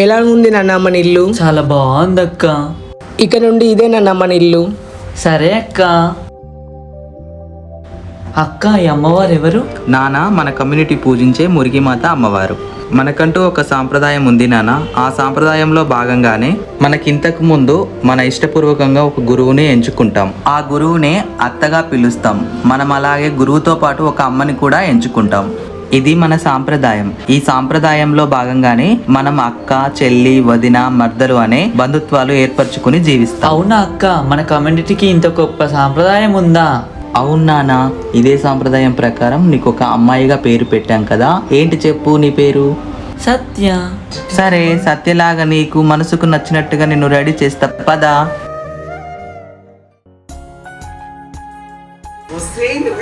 ఎలా ఉంది నాన్న మన ఇల్లు? చాలా బాగుంది అక్క ఇక నుండి ఇదే నాన్న మన ఇల్లు. సరే అక్క. అక్క ఈ అమ్మవారు ఎవరు? నాన్న మన కమ్యూనిటీ పూజించే మురిగిమాత అమ్మవారు. మనకంటూ ఒక సాంప్రదాయం ఉంది నాన్న. ఆ సాంప్రదాయంలో భాగంగానే మనకింతకు ముందు మన ఇష్టపూర్వకంగా ఒక గురువుని ఎంచుకుంటాం. ఆ గురువునే అత్తగా పిలుస్తాం. మనం అలాగే గురువుతో పాటు ఒక అమ్మని కూడా ఎంచుకుంటాం. ఇది మన సాంప్రదాయం. ఈ సాంప్రదాయంలో భాగంగానే మనం అక్క చెల్లి వదిన మర్దలు అనే బంధుత్వాలు ఏర్పరచుకుని జీవిస్తాం. అవునా అక్క? మన కమ్యూనిటీకి ఇంత గొప్ప సాంప్రదాయం ఉందా? అవును నాన్న ఇదే సాంప్రదాయం ప్రకారం నీకు ఒక అమ్మాయిగా పేరు పెట్టాం కదా. ఏంటి చెప్పు నీ పేరు? సత్య. సరే సత్యలాగా నీకు మనసుకు నచ్చినట్టుగా నిన్ను రెడీ చేస్తా. పదా.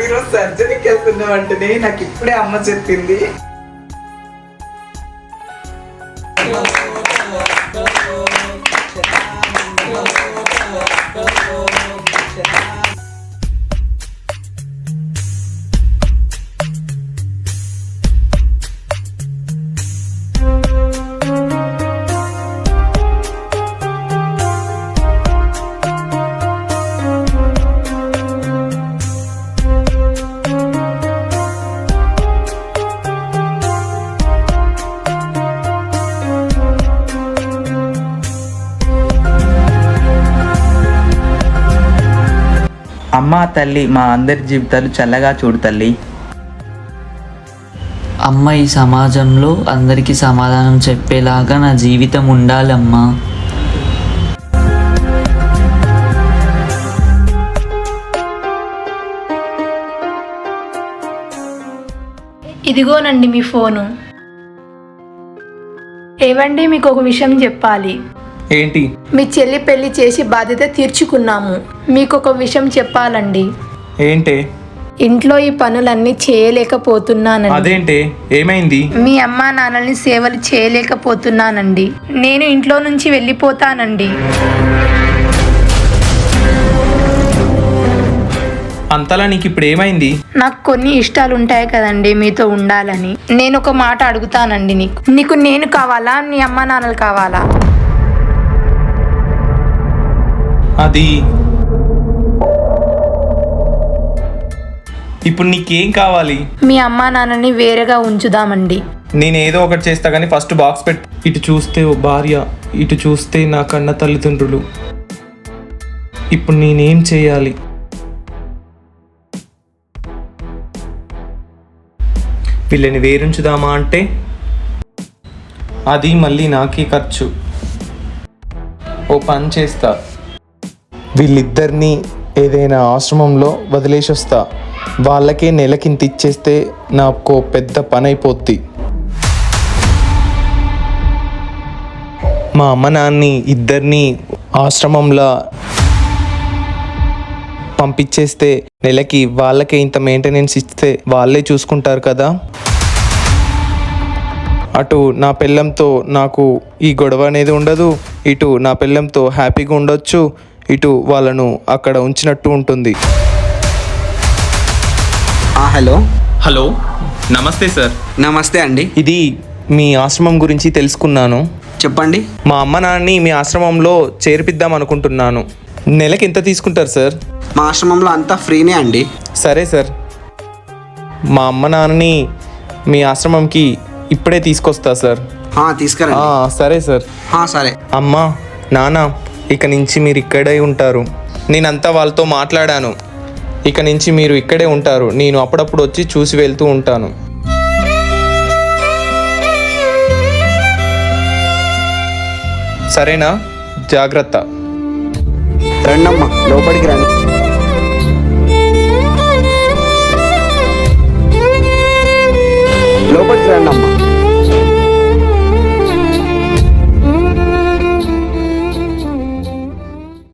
ఈరోజు సర్జరీకి వెళ్తున్నావు అంటేనే నాకు ఇప్పుడే అమ్మ చెప్పింది. అమ్మా తల్లి మా అందరి జీవితాలు చల్లగా చూడు తల్లి. అమ్మ ఈ సమాజంలో అందరికీ సమాధానం చెప్పేలాగా నా జీవితం ఉండాలమ్మా. ఇదిగోనండి మీ ఫోను. ఏవండి మీకు ఒక విషయం చెప్పాలి. ఏంటి? మీ చెల్లి పెళ్ళి చేసి బాధ్యత తీర్చుకున్నాము. మీకు ఒక విషయం చెప్పాలండి. ఏంటే? ఇంట్లో ఈ పనులన్నీ చేయలేకపోతున్నానండి. అదేంటే? ఏమైంది? మీ అమ్మా నాన్నల్ని సేవలు చేయలేకపోతున్నానండి. నేను ఇంట్లో నుంచి వెళ్ళిపోతానండి. అంతలా నీకు ఇప్పుడు ఏమైంది? నాకు కొన్ని ఇష్టాలు ఉంటాయి కదండి మీతో ఉండాలని. నేను ఒక మాట అడుగుతానండి నీకు. నీకు నేను కావాలా? నీ అమ్మా నాన్నలు కావాలా? అది. ఇప్పుడు నీకేం కావాలి? మీ అమ్మా నాన్నని వేరేగా ఉంచుదామండి. నేను ఏదో ఒకటి చేస్తా కానీ ఫస్ట్ బాక్స్ పెట్టు ఇటు చూస్తే ఓ భార్య ఇటు చూస్తే నా కన్న తల్లిదండ్రులు. ఇప్పుడు నేనేం చేయాలి? వీళ్ళని వేరుంచుదామా అంటే? అది మళ్ళీ నాకే ఖర్చు. ఓ పని చేస్తా. వీళ్ళిద్దరినీ ఏదైనా ఆశ్రమంలో వదిలేసి వస్తా వాళ్ళకే నెలకింత ఇచ్చేస్తే నాకు పెద్ద పని అయిపోద్ది మా అమ్మ నాన్ని ఇద్దరిని ఆశ్రమంలో పంపించేస్తే నెలకి వాళ్ళకే ఇంత మెయింటెనెన్స్ ఇస్తే వాళ్ళే చూసుకుంటారు కదా? అటు నా పిల్లంతో నాకు ఈ గొడవ అనేది ఉండదు ఇటు నా పిల్లంతో హ్యాపీగా ఉండొచ్చు ఇటు వాళ్ళను అక్కడ ఉంచినట్టు ఉంటుంది. ఆ, హలో. హలో. నమస్తే సార్. నమస్తే అండి. ఇది మీ ఆశ్రమం గురించి తెలుసుకున్నాను. చెప్పండి. మా అమ్మ నాన్నని మీ ఆశ్రమంలో చేర్పిద్దాం అనుకుంటున్నాను. నెలకి ఎంత తీసుకుంటారు సార్? మా ఆశ్రమంలో అంతా ఫ్రీనే అండి. సరే సార్. మా అమ్మ నాన్నని మీ ఆశ్రమంకి ఇప్పుడే తీసుకొస్తా సార్. ఆ, సరే సార్. సరే. అమ్మా నాన్న ఇక నుంచి మీరు ఇక్కడే ఉంటారు. నేనంతా వాళ్ళతో మాట్లాడాను. ఇక నుంచి మీరు ఇక్కడే ఉంటారు. నేను అప్పుడప్పుడు వచ్చి చూసి వెళ్తూ ఉంటాను. సరేనా? జాగ్రత్త. లోపలికి రండి. లోపలికి